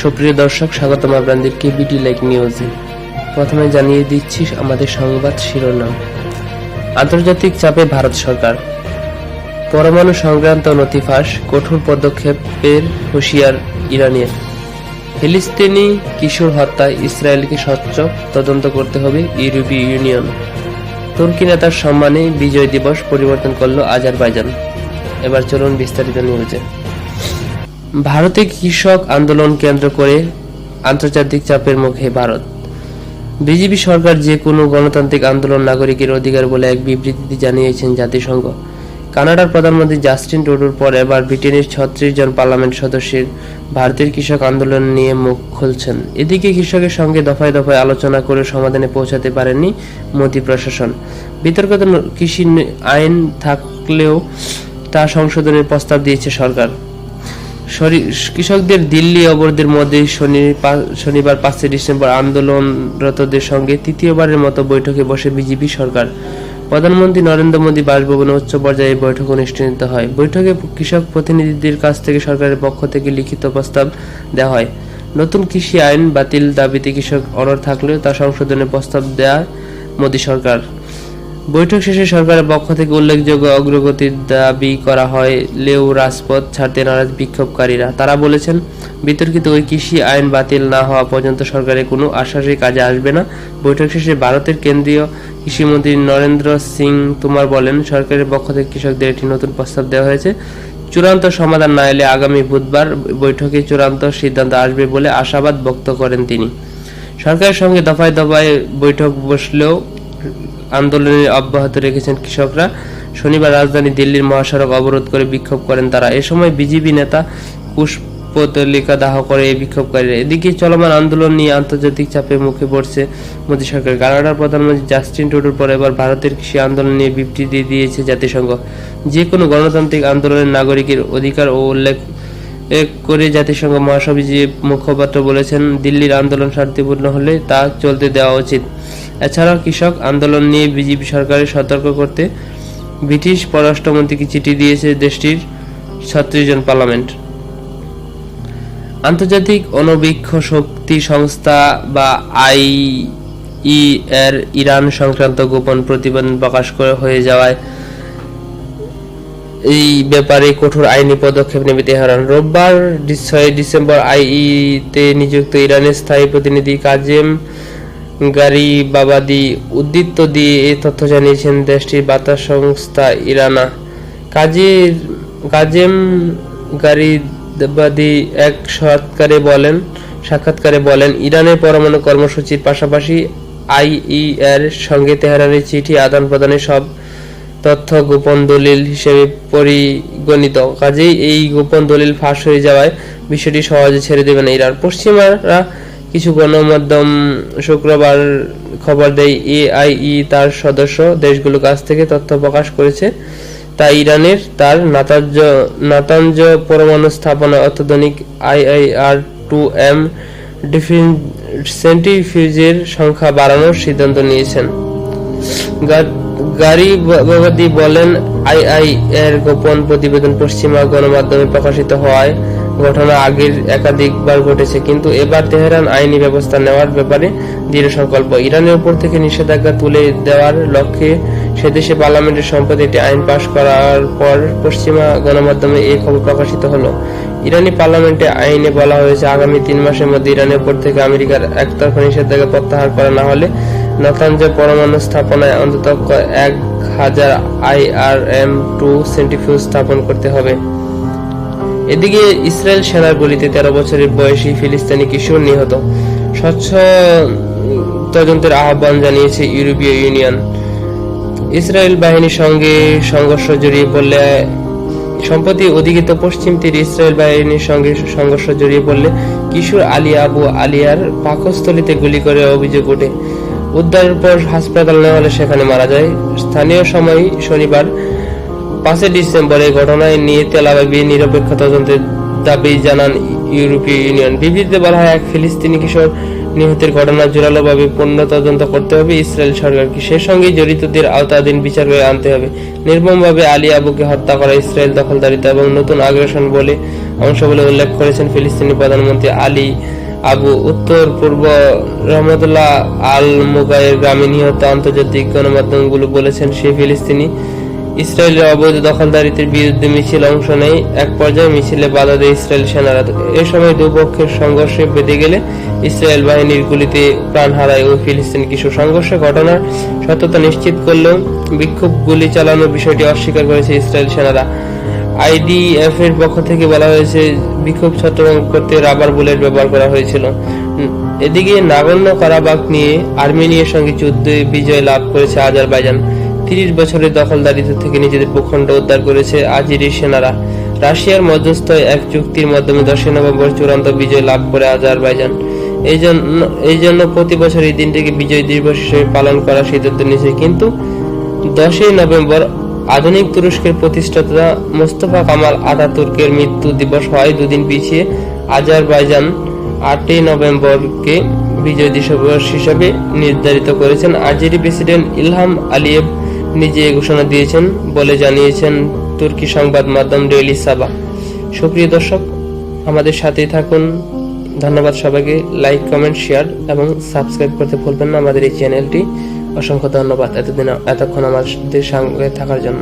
সুপ্রিয় দর্শক, স্বাগতম আপনাদেরকে বিডি লাইক নিউজে প্রথমে জানিয়ে দিচ্ছি আমাদের সংবাদ শিরোনাম। আন্তর্জাতিক চাপে ভারত সরকার। পরমাণু সংক্রান্ত নথি ফাঁস কঠোর পদক্ষেপের হুঁশিয়ার ইরানের। ফিলিস্তিনি কিশোর হত্যায় ইসরায়েলকে স্বচ্ছ তদন্ত করতে হবে ইউরোপীয় ইউনিয়ন। তুর্কি নেতার সম্মানে বিজয় দিবস পরিবর্তন করল আজারবাইজান। এবার চলুন বিস্তারিত নিউজে। ভারতে কৃষক আন্দোলন কেন্দ্র করে আন্তর্জাতিক চাপের মুখে ভারত। বিজেপি সরকার যে কোনো গণতান্ত্রিক আন্দোলন নাগরিকের অধিকার বলে এক বিবৃতিতে জানিয়েছেন জাতিসংঘ। কানাডার প্রধানমন্ত্রী জাস্টিন টুডুর পর এবার ব্রিটেনের ছত্রিশ জন পার্লামেন্ট সদস্যের ভারতের কৃষক আন্দোলন নিয়ে মুখ খুলছেন। এদিকে কৃষকের সঙ্গে দফায় দফায় আলোচনা করে সমাধানে পৌঁছাতে পারেনি মোদী প্রশাসন। বিতর্কিত কৃষি আইন থাকলেও তা সংশোধনের প্রস্তাব দিয়েছে সরকার। কৃষকদের দিল্লি অবরোধের মধ্যে শনি শনিবার পাঁচই ডিসেম্বর আন্দোলনরতদের সঙ্গে তৃতীয়বারের মতো বৈঠকে বসে বিজেপি সরকার। প্রধানমন্ত্রী নরেন্দ্র মোদী বাসভবনে উচ্চ পর্যায়ে বৈঠক অনুষ্ঠিত হয়। বৈঠকে কৃষক প্রতিনিধিদের কাছ থেকে সরকারের পক্ষ থেকে লিখিত প্রস্তাব দেওয়া হয়। নতুন কৃষি আইন বাতিল দাবিতে কৃষক অনড় থাকলেও তা সংশোধনের প্রস্তাব দেয় মোদী সরকার। বৈঠক শেষে সরকারের পক্ষ থেকে উল্লেখযোগ্য অগ্রগতির দাবি করা হয় লেও রাজপথ ছাড়তে নারাজ বিক্ষোভকারীরা। তারা বলেছেন, বিতর্কিত ওই কৃষি আইন বাতিল না হওয়া পর্যন্ত সরকারের কোনো আশ্বাসই কাজে আসবে না। বৈঠক শেষে ভারতের কেন্দ্রীয় কৃষিমন্ত্রী নরেন্দ্র সিং তোমার বলেন, সরকারের পক্ষ থেকে কৃষকদের একটি নতুন প্রস্তাব দেওয়া হয়েছে। চূড়ান্ত সমাধান না এলে আগামী বুধবার বৈঠকে চূড়ান্ত সিদ্ধান্ত আসবে বলে আশাবাদ ব্যক্ত করেন তিনি। সরকারের সঙ্গে দফায় দফায় বৈঠক বসলেও আন্দোলনের অব্যাহত রেখেছেন কৃষকরা। শনিবার রাজধানী দিল্লির মহাসড়ক অবরোধ করে বিক্ষোভ করেন তারা। এ সময় বিজেপি নেতা পুষ্পতলিকা দাহ করে এই বিক্ষোভকারীরা এদিকে চলমান আন্দোলন নিয়ে আন্তর্জাতিক চাপের মুখে পড়ছে মোদী সরকার। কানাডার প্রধানমন্ত্রী জাস্টিন টুডুর পর এবার ভারতের কৃষি আন্দোলন নিয়ে বিবৃতি দিয়েছে জাতিসংঘ। যে কোনো গণতান্ত্রিক আন্দোলনের নাগরিকের অধিকার ও উল্লেখ করে জাতিসংঘ মহাসচিব মুখপাত্র বলেছেন, দিল্লির আন্দোলন শান্তিপূর্ণ হলে তা চলতে দেওয়া উচিত। এছাড়াও কৃষক আন্দোলন নিয়ে বিজেপি সরকারের সতর্ক করতে ব্রিটিশ পররাষ্ট্রমন্ত্রীকে চিঠি দিয়েছে দেশটির ছত্রিশ জন পার্লামেন্ট। আন্তর্জাতিক অনবীক্ষ শক্তি সংস্থা বা আই ই এর ইরান সংক্রান্ত গোপন প্রতিবেদন প্রকাশ করে হয়ে যাওয়ায় এই ব্যাপারে কঠোর আইনি পদক্ষেপ নেবে তেহরান। রোববার ছয় ডিসেম্বর আইইতে নিযুক্ত ইরানের স্থায়ী প্রতিনিধি কাজেম গারি, বাবাদি উদ্দীপ্ত দিয়ে এই তথ্য জানিয়েছেন দেশটির বার্তা সংস্থা ইরানা। কাজীর, কাজেম গারিবাদি এক সাক্ষাৎকারে বলেন সাক্ষাৎকারে বলেন ইরানের পরমাণু কর্মসূচির পাশাপাশি আইইএর সঙ্গে তেহরানের চিঠি আদান প্রদানের সব তথ্য গোপন দলিল হিসেবে পরিগণিত। কাজেই এই গোপন দলিল ফাঁস হয়ে যাওয়ায় বিষয়টি সহজে ছেড়ে দেবে না ইরান। পশ্চিমারা কিছু গণমাধ্যম শুক্রবার খবর দেয়, এআইই তার সদস্য দেশগুলোর কাছ থেকে তথ্য প্রকাশ করেছে। তা ইরানের তার নাতাঞ্জ নাতাঞ্জ পরমাণু স্থাপনা অত্যাধুনিক আইআইআর টু এম সেন্টিফিউজের সংখ্যা বাড়ানোর সিদ্ধান্ত নিয়েছেন। গারিবাদি বলেন আইআই এর গোপন প্রতিবেদন পশ্চিমা গণমাধ্যমে প্রকাশিত হওয়ায় ঘটনা আগের একাধিকবার ঘটেছে, কিন্তু এবার তেহরান আইনি ব্যবস্থা নেওয়ার ব্যাপারে দৃঢ় সংকল্প। ইরানের উপর থেকে নিষেধাজ্ঞা তুলে দেওয়ার লক্ষ্যে সেদেশে পার্লামেন্টের সম্পদে একটি আইন পাশ করার পর পশ্চিমা গণমাধ্যমে এই খবর প্রকাশিত হলো। ইরানি পার্লামেন্টে আইনে বলা হয়েছে, আগামী তিন মাসের মধ্যে ইরানের উপর থেকে আমেরিকার একতরফা নিষেধাজ্ঞা প্রত্যাহার করা না হলে নাতাঞ্জ পরমাণু স্থাপনায় অন্তত এক হাজার আইআরএম টু সেন্টিফিউজ স্থাপন করতে হবে। এদিকে ইসরায়েল সেনার গুলিতে তেরো বছরের বয়সী ফিলিস্তিনি কিশোর নিহত। স্বচ্ছ তদন্তের আহ্বান জানিয়েছে ইউরোপীয় ইউনিয়ন। ইসরায়েল বাহিনীর সঙ্গে সংঘর্ষ জড়িয়ে পড়লে, সম্প্রতি অধিকৃত পশ্চিম তীর ইসরায়েল বাহিনীর সঙ্গে সংঘর্ষ জড়িয়ে পড়লে কিশোর আলী আবু আলিয়ার পাকস্থলিতে গুলি করে অভিযোগ ওঠে। উদ্ধারের পর হাসপাতাল নেওয়া হলে সেখানে মারা যায়। স্থানীয় সময় শনিবার পাঁচই ডিসেম্বর এই ঘটনায় নিয়ে তেলাবাবি নিরপেক্ষ তদন্তের দাবি জানান ইউরোপীয় ইউনিয়ন। বিবৃতিতে বলা হয়, এক ফিলিস্তিনি কিশোর নিহতের ঘটনা জোরালোভাবে পূর্ণ তদন্ত করতে হবে। ইসরায়েল সরকারকে সে সঙ্গে জড়িতদের আওতাধীন বিচার করে আনতে হবে। নির্মমভাবে আলী আবুকে হত্যা করা ইসরায়েল দখলদারিতা এবং নতুন আগ্রাসন বলে অংশ বলে উল্লেখ করেছেন ফিলিস্তিনি প্রধানমন্ত্রী আলী আবু। উত্তর পূর্ব রহমতুল্লাহ আল মুগাইয়ের গ্রামে নিহত আন্তর্জাতিক গণমাধ্যমগুলো বলেছেন সে ফিলিস্তিনি ইসরায়েলের অবৈধ দখলদারিত্বের বিরুদ্ধে মিছিল অংশ নেয়। এক পর্যায়ে মিছিলে বাধা দেয় ইসরায়েল সেনারা। এ সময় দুপক্ষের সংঘর্ষে বেঁধে গেলে ইসরায়েল বাহিনীর গুলিতে প্রাণ হারায় ওই ফিলিস্তিন। কিছু সংঘর্ষ ঘটনার সত্যতা নিশ্চিত করলেও বিক্ষোভ গুলি চালানোর বিষয়টি অস্বীকার করেছে ইসরায়েল সেনারা। আইডিএফ এর পক্ষ থেকে বলা হয়েছে, বিক্ষোভ চট্টগ্রাম করতে রাবার বুলেট ব্যবহার করা হয়েছিল। এদিকে নাগর্ণ কারাবাক নিয়ে আর্মেনিয়ার সঙ্গে যুদ্ধে বিজয় লাভ করেছে আজারবাইজান। তিরিশ বছরের দখলদারিত্ব থেকে নিজেদের ভূখণ্ড উদ্ধার করেছে আজিরি সেনারা। রাশিয়ার মধ্যস্থয় এক চুক্তির মাধ্যমে দশই নভেম্বর চূড়ান্ত বিজয় লাভ করে আজারবাইজান। এই এই জন্য প্রতি বছর এই দিনটিকে বিজয় দিবস হিসেবে পালন করার সিদ্ধান্ত নিয়েছে। কিন্তু দশই নভেম্বর আধুনিক তুরস্কের প্রতিষ্ঠাতা মোস্তফা কামাল আতাতুর্কের মৃত্যু দিবস হয় দুদিন পিছিয়ে আজারবাইজান আটই নভেম্বরকে বিজয় দিবস হিসাবে নির্ধারিত করেছেন। আজেরি প্রেসিডেন্ট ইলহাম আলিয়েভ নিজে এ ঘোষণা দিয়েছেন, বলে জানিয়েছেন তুর্কি সংবাদ মাধ্যম ডেইলি সাবা। সুপ্রিয় দর্শক, আমাদের সাথেই থাকুন। ধন্যবাদ সবাইকে। লাইক, কমেন্ট, শেয়ার এবং সাবস্ক্রাইব করতে ভুলবেন না আমাদের এই চ্যানেলটি। অসংখ্য ধন্যবাদ এতদিন এতক্ষণ আমাদের সঙ্গে থাকার জন্য।